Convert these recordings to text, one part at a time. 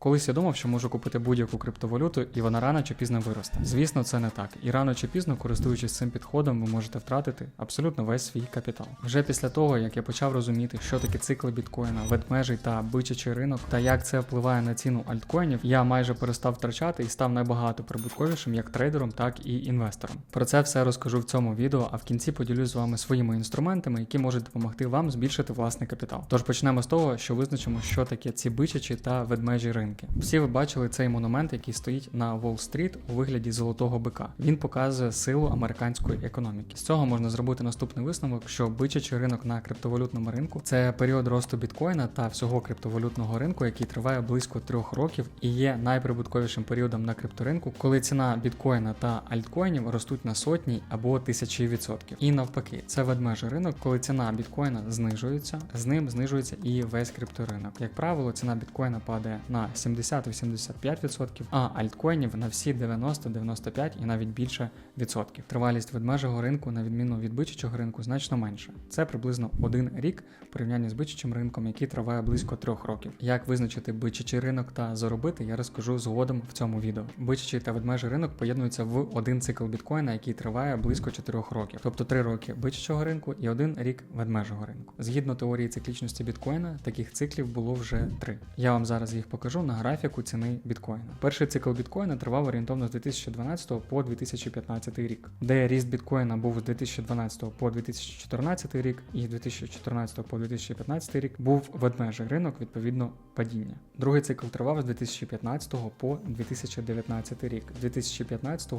Колись я думав, що можу купити будь-яку криптовалюту, і вона рано чи пізно виросте. Звісно, це не так. І рано чи пізно, користуючись цим підходом, ви можете втратити абсолютно весь свій капітал. Вже після того, як я почав розуміти, що таке цикли біткоїна, ведмежий та бичачий ринок, та як це впливає на ціну альткоїнів, я майже перестав втрачати і став набагато прибутковішим як трейдером, так і інвестором. Про це все розкажу в цьому відео, а в кінці поділюсь з вами своїми інструментами, які можуть допомогти вам збільшити власний капітал. Тож почнемо з того, що визначимо, що таке ці бичачі та ведмежі ринки. Всі ви бачили цей монумент, який стоїть на Уолл-стріт у вигляді золотого бика. Він показує силу американської економіки. З цього можна зробити наступний висновок, що бичачий ринок на криптовалютному ринку це період росту біткоїна та всього криптовалютного ринку, який триває близько трьох років і є найприбутковішим періодом на крипторинку, коли ціна біткоїна та альткоїнів ростуть на сотні або тисячі відсотків. І навпаки, це ведмежий ринок, коли ціна біткоїна знижується, з ним знижується і весь крипторинок. Як правило, ціна біткоїна падає на 70-85%, а альткоїнів на всі 90-95 і навіть більше відсотків. Тривалість ведмежого ринку, на відміну від бичачого ринку, значно менша. Це приблизно один рік в порівнянні з бичачим ринком, який триває близько трьох років. Як визначити бичачий ринок та заробити, я розкажу згодом в цьому відео. Бичачий та ведмежий ринок поєднуються в один цикл біткоїна, який триває близько 4 років, тобто 3 роки бичачого ринку і один рік ведмежого ринку. Згідно теорії циклічності біткоїна, таких циклів було вже три. Я вам зараз їх покажу на графіку ціни біткоїна. Перший цикл біткоїна тривав орієнтовно з 2012 по 2015 рік, де ріст біткоїна був з 2012 по 2014 рік, і з 2014 по 2015 рік був ведмежий ринок, відповідно падіння. Другий цикл тривав з 2015 по 2019 рік. З 2015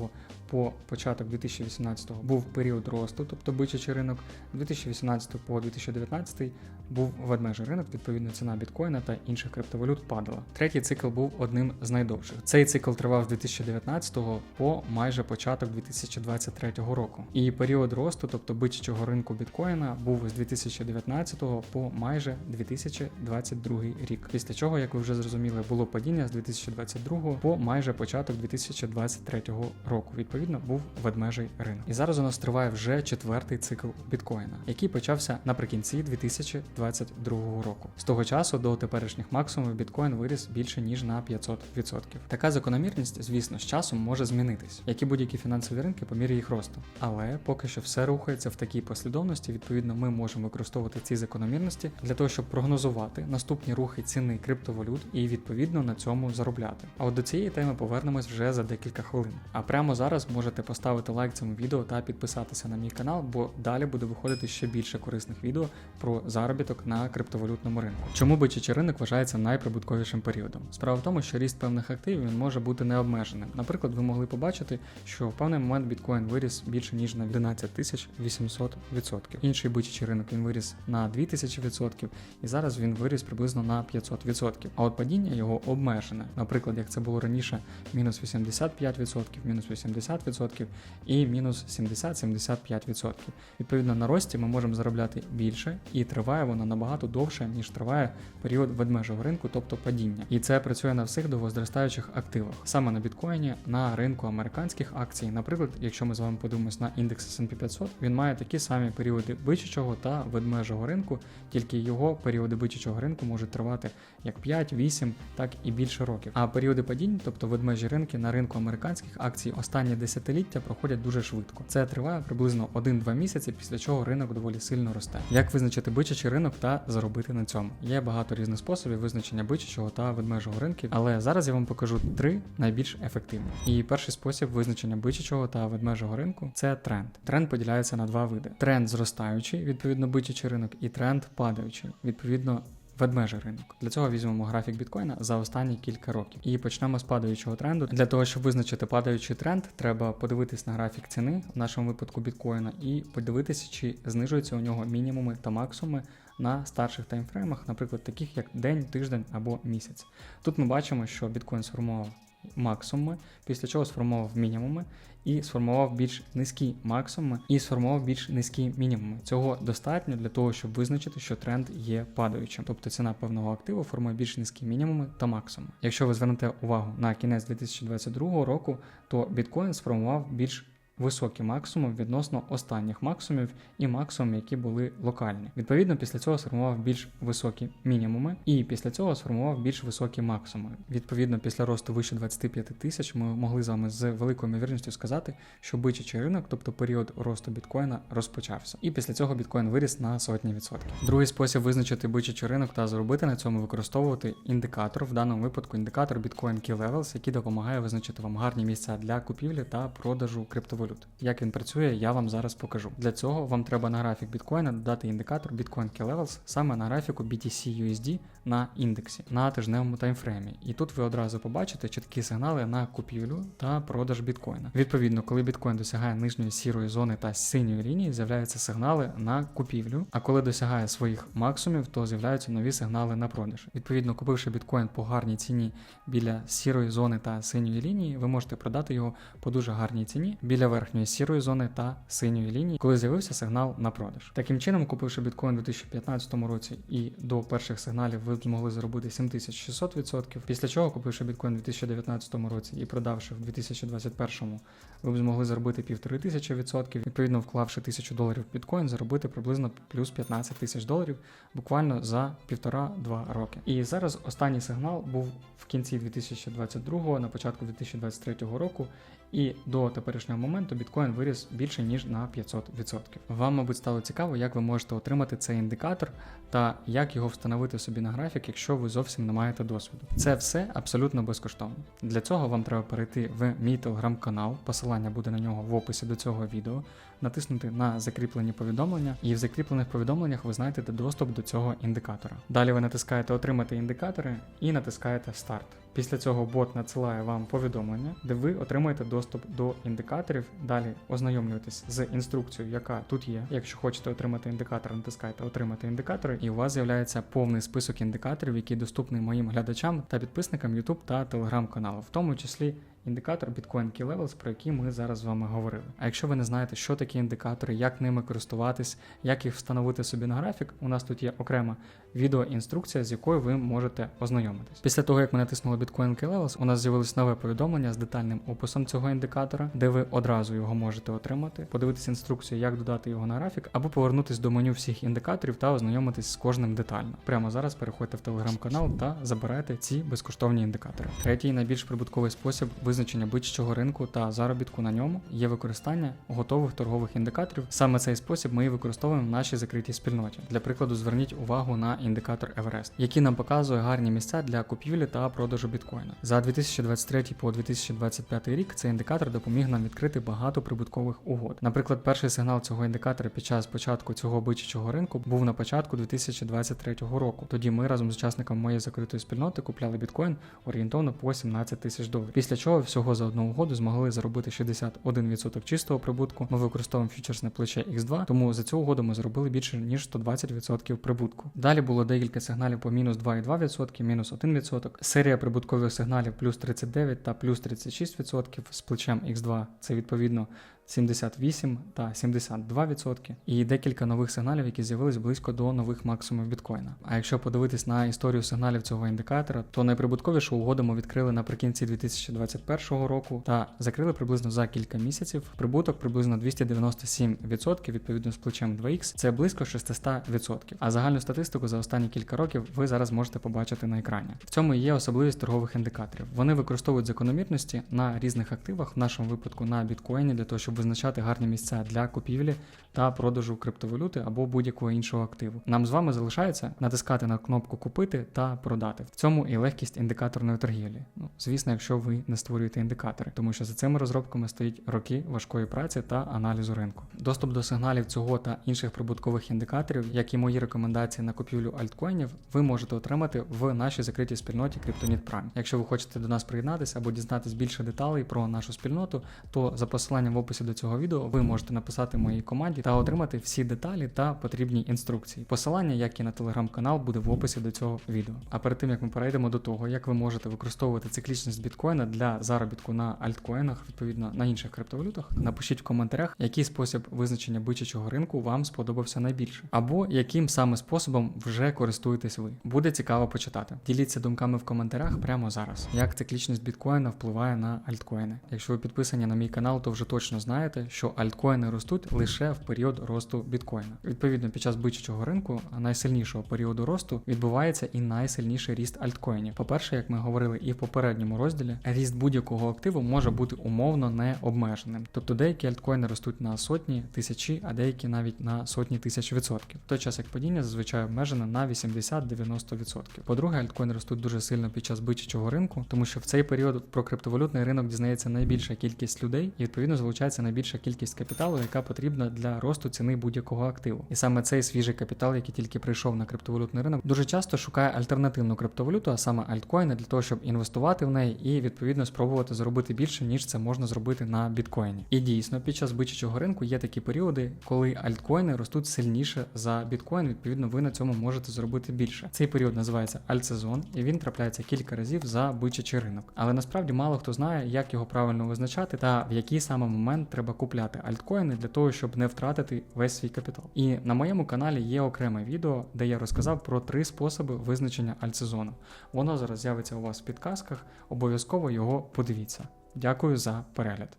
по початок 2018 був період росту, тобто бичачий ринок. З 2018 по 2019 був ведмежий ринок, відповідно ціна біткоїна та інших криптовалют падала. Третій цикл був одним з найдовших. Цей цикл тривав з 2019 по майже початок 2023 року. І період росту, тобто бичачого ринку біткоїна, був з 2019 по майже 2022 рік. Після чого, як ви вже зрозуміли, було падіння з 2022 по майже початок 2023 року. Відповідно, був ведмежий ринок. І зараз у нас триває вже четвертий цикл біткоїна, який почався наприкінці 2022 року. З того часу до теперішніх максимумів біткоін виріс більше ніж на 500%. Така закономірність, звісно, з часом може змінитись, як і будь-які фінансові ринки по мірі їх росту. Але поки що все рухається в такій послідовності. Відповідно, ми можемо використовувати ці закономірності для того, щоб прогнозувати наступні рухи ціни криптовалют і відповідно на цьому заробляти. А от до цієї теми повернемось вже за декілька хвилин. А прямо зараз можете поставити лайк цьому відео та підписатися на мій канал, бо далі буде виходити ще більше корисних відео про заробіток на криптовалютному ринку. Чому бичачий ринок вважається найприбутковішим періодом? Справа в тому, що ріст певних активів він може бути необмеженим. Наприклад, ви могли побачити, що в певний момент біткоін виріс більше ніж на 11 тисяч 800%. Інший бичачий ринок він виріс на 2000% і зараз він виріс приблизно на 500%. А от падіння його обмежене. Наприклад, як це було раніше, мінус 85%, мінус 80% і мінус 70-75%. Відповідно, на рості ми можемо заробляти більше, і триває воно набагато довше, ніж триває період ведмежого ринку, тобто падіння. І це працює на всіх довгозростаючих активах, саме на біткоїні, на ринку американських акцій. Наприклад, якщо ми з вами подивимось на індекс S&P 500, він має такі самі періоди бичачого та ведмежого ринку, тільки його періоди бичачого ринку можуть тривати як 5, 8, так і більше років. А періоди падінь, тобто ведмежі ринки на ринку американських акцій, останні десятиліття проходять дуже швидко. Це триває приблизно 1-2 місяці, після чого ринок доволі сильно росте. Як визначити бичачий ринок та заробити на цьому? Є багато різних способів визначення бичачого та ведмежого ринків, але зараз я вам покажу три найбільш ефективні. І перший спосіб визначення бичачого та ведмежого ринку це тренд. Тренд поділяється на два види: тренд зростаючий, відповідно бичачий ринок, і тренд падаючий, відповідно ведмежий ринок. Для цього візьмемо графік біткоїна за останні кілька років. І почнемо з падаючого тренду. Для того, щоб визначити падаючий тренд, треба подивитись на графік ціни, в нашому випадку біткоїна, і подивитися, чи знижуються у нього мінімуми та максимуми на старших таймфреймах, наприклад, таких як день, тиждень або місяць. Тут ми бачимо, що біткоін сформував максимуми, після чого сформував мінімуми і сформував більш низькі максимуми і сформував більш низькі мінімуми. Цього достатньо для того, щоб визначити, що тренд є падаючим. Тобто ціна певного активу формує більш низькі мінімуми та максимуми. Якщо ви звернете увагу на кінець 2022 року, то біткоін сформував більш високий максимум відносно останніх максимумів і максимум, які були локальні. Відповідно, після цього сформував більш високі мінімуми, і після цього сформував більш високі максимуми. Відповідно, після росту вище 25 тисяч, ми могли з вами з великою ймовірністю сказати, що бичачий ринок, тобто період росту біткоїна, розпочався. І після цього біткоін виріс на сотні відсотків. Другий спосіб визначити бичачий ринок та заробити на цьому використовувати індикатор, в даному випадку індикатор Bitcoin Key Levels, який допомагає визначити вам гарні місця для купівлі та продажу криптовалют. Як він працює, я вам зараз покажу. Для цього вам треба на графік біткоїна додати індикатор Bitcoin Key Levels саме на графіку BTC USD на індексі на тижневому таймфреймі. І тут ви одразу побачите чіткі сигнали на купівлю та продаж біткоїна. Відповідно, коли біткоін досягає нижньої сірої зони та синьої лінії, з'являються сигнали на купівлю. А коли досягає своїх максимумів, то з'являються нові сигнали на продаж. Відповідно, купивши біткоін по гарній ціні біля сірої зони та синьої лінії, ви можете продати його по дуже гарній ціні біля верхньої сірої зони та синьої лінії, коли з'явився сигнал на продаж. Таким чином, купивши біткоін у 2015 році і до перших сигналів, ви змогли заробити 7600%. Після чого, купивши біткоін у 2019 році і продавши в 2021, ви б змогли заробити півтори тисячі відсотків. Відповідно, вклавши тисячу доларів в біткоін, заробити приблизно плюс 15 тисяч доларів буквально за півтора-два роки. І зараз останній сигнал був в кінці 2022, на початку 2023 року. І до теперішнього моменту біткоін виріс більше ніж на 500%. Вам, мабуть, стало цікаво, як ви можете отримати цей індикатор та як його встановити собі на графік, якщо ви зовсім не маєте досвіду. Це все абсолютно безкоштовно. Для цього вам треба перейти в мій телеграм-канал, посилання буде на нього в описі до цього відео, натиснути на закріплені повідомлення, і в закріплених повідомленнях ви знайдете доступ до цього індикатора. Далі ви натискаєте Отримати індикатори і натискаєте Старт. Після цього бот надсилає вам повідомлення, де ви отримаєте доступ до індикаторів. Далі ознайомлюєтесь з інструкцією, яка тут є. Якщо хочете отримати індикатор, натискайте Отримати індикатори, і у вас з'являється повний список індикаторів, який доступний моїм глядачам та підписникам YouTube та Telegram каналу, в тому числі. Індикатор Bitcoin Key Levels, про який ми зараз з вами говорили. А якщо ви не знаєте, що такі індикатори, як ними користуватись, як їх встановити собі на графік, у нас тут є окрема відеоінструкція, з якою ви можете ознайомитись. Після того, як ми натиснули Bitcoin Key Levels, у нас з'явилось нове повідомлення з детальним описом цього індикатора, де ви одразу його можете отримати, подивитися інструкцію, як додати його на графік, або повернутись до меню всіх індикаторів та ознайомитись з кожним детально. Прямо зараз переходьте в телеграм-канал та забирайте ці безкоштовні індикатори. Третій найбільш прибутковий спосіб визначення бичачого ринку та заробітку на ньому є використання готових торгових індикаторів. Саме цей спосіб ми і використовуємо в нашій закритій спільноті. Для прикладу, зверніть увагу на індикатор Everest, який нам показує гарні місця для купівлі та продажу біткоїна. За 2023 по 2025 рік цей індикатор допоміг нам відкрити багато прибуткових угод. Наприклад, перший сигнал цього індикатора під час початку цього бичачого ринку був на початку 2023 року. Тоді ми разом з учасниками моєї закритої спільноти купляли біткоін орієнтовно по 17 тисяч доларів. Після чого всього за одну угоду змогли заробити 61% чистого прибутку. Ми використовуємо фьючерсне плече X2, тому за цю угоду ми заробили більше ніж 120% прибутку. Далі було декілька сигналів по мінус 2,2%, мінус 1%. Серія прибуткових сигналів плюс 39 та плюс 36% з плечем X2. Це відповідно 78 та 72%, і декілька нових сигналів, які з'явились близько до нових максимумів біткоїна. А якщо подивитись на історію сигналів цього індикатора, то найприбутковішу угоду ми відкрили наприкінці 2021 року та закрили приблизно за кілька місяців. Прибуток приблизно 297%, відповідно з плечем 2х, це близько 600%. А загальну статистику за останні кілька років ви зараз можете побачити на екрані. В цьому є особливість торгових індикаторів. Вони використовують закономірності на різних активах, в нашому випадку на біткоїні, для того, щоб визначати гарні місця для купівлі та продажу криптовалюти або будь-якого іншого активу. Нам з вами залишається натискати на кнопку Купити та продати. В цьому і легкість індикаторної торгівлі. Ну, звісно, якщо ви не створюєте індикатори, тому що за цими розробками стоїть роки важкої праці та аналізу ринку. Доступ до сигналів цього та інших прибуткових індикаторів, як і мої рекомендації на купівлю альткоїнів, ви можете отримати в нашій закритій спільноті Cryptonit Prime. Якщо ви хочете до нас приєднатися або дізнатись більше деталей про нашу спільноту, то за посиланням в описі до цього відео ви можете написати моїй команді та отримати всі деталі та потрібні інструкції. Посилання, як і на телеграм-канал, буде в описі до цього відео. А перед тим як ми перейдемо до того, як ви можете використовувати циклічність біткоїна для заробітку на альткоїнах, відповідно на інших криптовалютах, напишіть в коментарях, який спосіб визначення бичачого ринку вам сподобався найбільше, або яким саме способом вже користуєтесь ви. Буде цікаво почитати. Діліться думками в коментарях прямо зараз. Як циклічність біткоїна впливає на альткоїни. Якщо ви підписані на мій канал, то вже точно знаєте, що альткоїни ростуть лише в період росту біткоїна. Відповідно, під час бичачого ринку, найсильнішого періоду росту, відбувається і найсильніший ріст альткоїнів. По-перше, як ми говорили і в попередньому розділі, ріст будь-якого активу може бути умовно необмеженим. Тобто деякі альткоїни ростуть на сотні, тисячі, а деякі навіть на сотні тисяч відсотків. В той час як падіння зазвичай обмежене на 80-90%. По-друге, альткоїни ростуть дуже сильно під час бичачого ринку, тому що в цей період про криптовалютний ринок дізнається найбільша кількість людей, і відповідно залучається найбільша кількість капіталу, яка потрібна для росту ціни будь-якого активу. І саме цей свіжий капітал, який тільки прийшов на криптовалютний ринок, дуже часто шукає альтернативну криптовалюту, а саме альткоїни, для того, щоб інвестувати в неї і відповідно спробувати заробити більше, ніж це можна зробити на біткоїні. І дійсно, під час бичачого ринку є такі періоди, коли альткоїни ростуть сильніше за біткоін. Відповідно, ви на цьому можете зробити більше. Цей період називається альтсезон, і він трапляється кілька разів за бичачий ринок. Але насправді мало хто знає, як його правильно визначати та в який саме момент треба купляти альткоїни для того, щоб не втратити весь свій капітал. І на моєму каналі є окреме відео, де я розказав про три способи визначення альтсезону. Воно зараз з'явиться у вас в підказках. Обов'язково його подивіться. Дякую за перегляд.